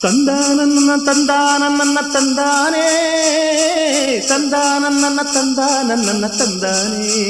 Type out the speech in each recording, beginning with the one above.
ತಂದಾನನ್ನ ತಂದಾನನ್ನ ತಂದಾನೇ ತಂದಾನನ್ನ ತಂದಾನನ್ನ ತಂದಾನೇ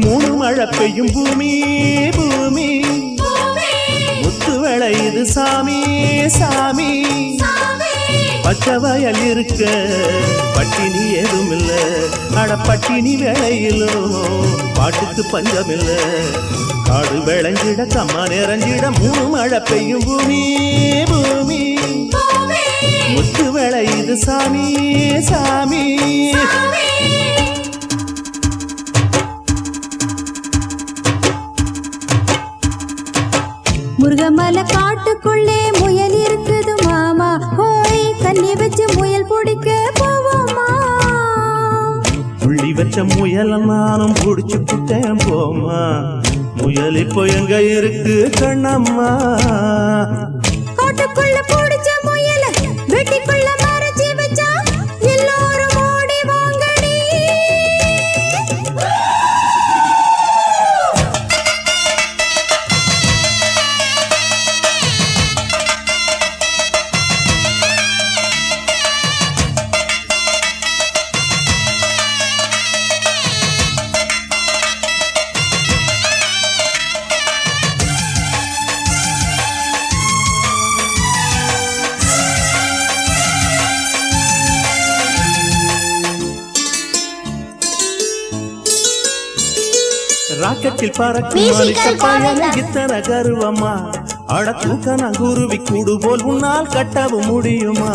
மூணு மழை பெய்யும் பூமி. பூமி. முத்து விளையுது சாமி சாமி. பச்சை வயல் இருக்க பட்டினி ஏதும் இல்ல அட பட்டினி வேலையிலும் பாட்டுக்கு பஞ்சம் இல்ல காடு விளைஞ்சிட கம்மா நிறைஞ்சிட மூணு மழை பெய்யும் பூமி. பூமி. முத்து விளையுது சாமி. சாமி. புள்ளி முயல நானும் புடிச்சு புட்டேன் போமா முயல் இப்போ எங்க இருக்கு கண்ணம்மா? காட்டுக்குள்ள பிடிச்ச ராக்கெட்டில் பறக்கும். இத்தனை கருவம்மா. அட தூக்கன குருவி கூடு போல் உன்னால் கட்டவும் முடியுமா?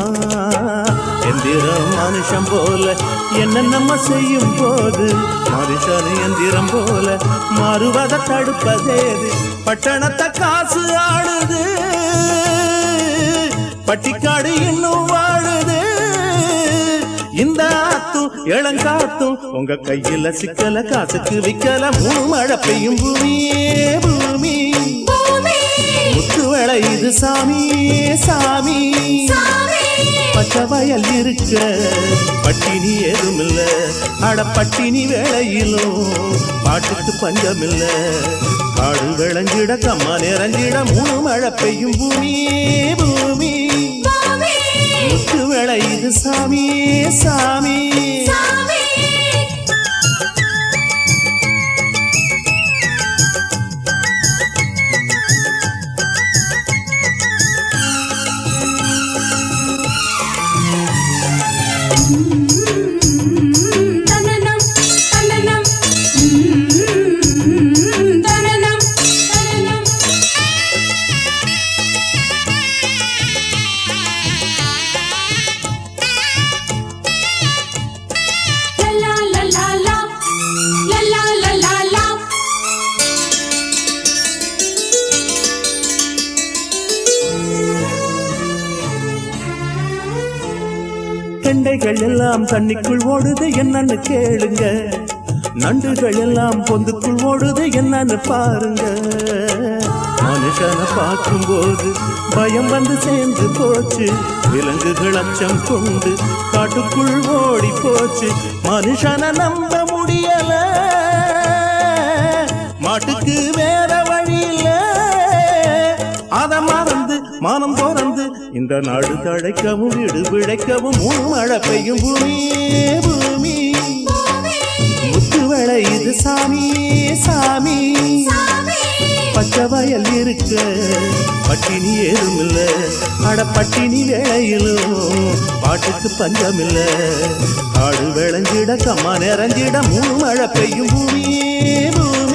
எந்திரம் மனுஷன் போல என்ன நம்ம செய்யும் போது? மனுஷன் எந்திரம் போல மாறுவதை தடுப்பதேது பட்டணத்தை காசு ஆடுது. பட்டிக்காடு இன்னும் ஆத்தும் இளங்காத்தும் உங்க கையில சிக்கல காசுக்கு விக்கல மூணு மழை பெய்யும் பூமியே பூமி. முத்து விளையுது சாமி சாமி. பச்சை வயல் இருக்க பட்டினி ஏதும் இல்ல அட பட்டினி வேளையிலும் பாட்டுக்கு பஞ்சம் இல்ல காடு விளைஞ்சிட கம்மா நிறைஞ்சிட மூணு மழை பெய்யும் பூமியே பூமி. கூட்டு விளையுது சாமியே சாமி. கெண்டைகள் எல்லாம் தண்ணிக்குள் ஓடுது என்னன்னு கேளுங்க. நண்டுகள் எல்லாம் பொந்துக்குள் ஓடுது என்னன்னு பாருங்க. மனுஷனை பார்க்கும்போது பயம் வந்து சேர்ந்து போச்சு. விலங்குகள் அச்சம் கொண்டு காட்டுக்குள் ஓடி போச்சு. மனுஷனை நம்ப முடியல. மாட்டுக்கு வேற மானம் திறந்து இந்த நாடு தழைக்கவும் வீடு பிழைக்கவும் மூணு மழை பெய்யும் பூமி. பூமி முத்துவளை இது சாமி சாமி. பச்சை வயல் இருக்க பட்டினி ஏதும் இல்ல அட பட்டினி வேளையிலும் பாட்டுக்கு பஞ்சம் இல்ல காடு விளைஞ்சிட கம்மா நிறைஞ்சிட மூணு மழை பெய்யும் பூமியே பூமி.